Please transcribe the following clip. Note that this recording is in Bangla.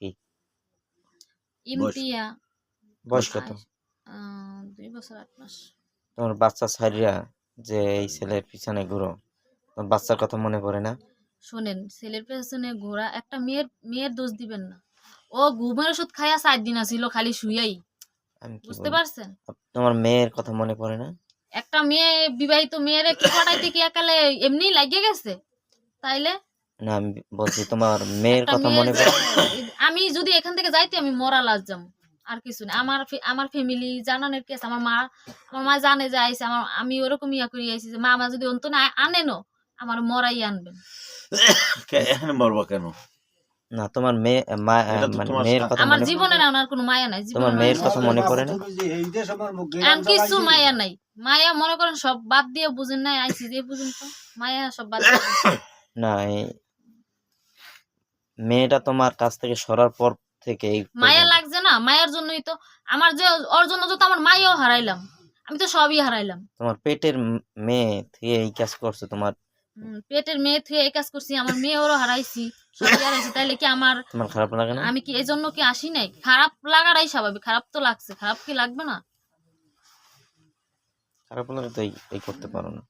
কি ইমতিয়া বয়স কত? দুই বছর আট মাস। তোমার বাচ্চা ছাড়িয়া যে এই ছেলের পিছনে ঘুরো তোমার বাচ্চার কথা মনে পড়ে না? শোনেন ছেলের পেছনে ঘোরা একটা মেয়ের মেয়ের দোষ দিবেন না। ও ঘুমের ওষুধ খাইয়া চার দিন আসিল খালি শুয়াই বুঝতে পারছেন? তোমার মেয়ের কথা মনে পড়ে না? একটা মেয়ে বিবাহিত মেয়ের কি কি একালে এমনি লাগিয়ে গেছে? তাইলে না আমি বলছি তোমার মেয়ের কথা মনে পড়ে? আমি যদি এখান থেকে যাইতে আমি মরা লাজ যাম। আর কিছু না। আমার আমার ফ্যামিলি জানানোর কি আছে আমার মা আমার মা জানে যে আইছে আমার আমি ওরকম ইয়া করে আইছি যে মা আমার যদি অন্ত না আনে নো আমার মরাই আনবেন। কে- এখানে মরবো কেন? না তোমার মেয়ে মানে মেয়ের কথা আমার জীবনে না ওনার কোনো মায়া নাই। তোমার মেয়ের কথা মনে পড়ে না? আর কিছু মায়া নাই। মায়া মনে করেন সব বাদ দিয়ে বুঝেন নাই আইসি যে বুঝেন তো মায়া সব বাদ দিয়ে। না মেয়েটা তোমার কাছ থেকে সরার পর থেকে মায়া লাগছে না? মায়ার জন্যই তো আমার যে ওর জন্য তো আমার মায়াও হারাইলাম। আমি তো সবই হারাইলাম। তোমার পেটের মেয়ে থেকে এই কাজ করছে তোমার? পেটের মেয়ে থুয়ে এই কাজ করছি আমার মেয়ে ওরও হারাইছি সবই হারাইছি তাইলে কি আমার তোমার খারাপ লাগে না? আমি কি এই জন্য কি আসি নাই? খারাপ লাগাটাই স্বাভাবিক খারাপ তো লাগছে খারাপ কি লাগবে না? খারাপ লাগলে তো এই করতে পারো না।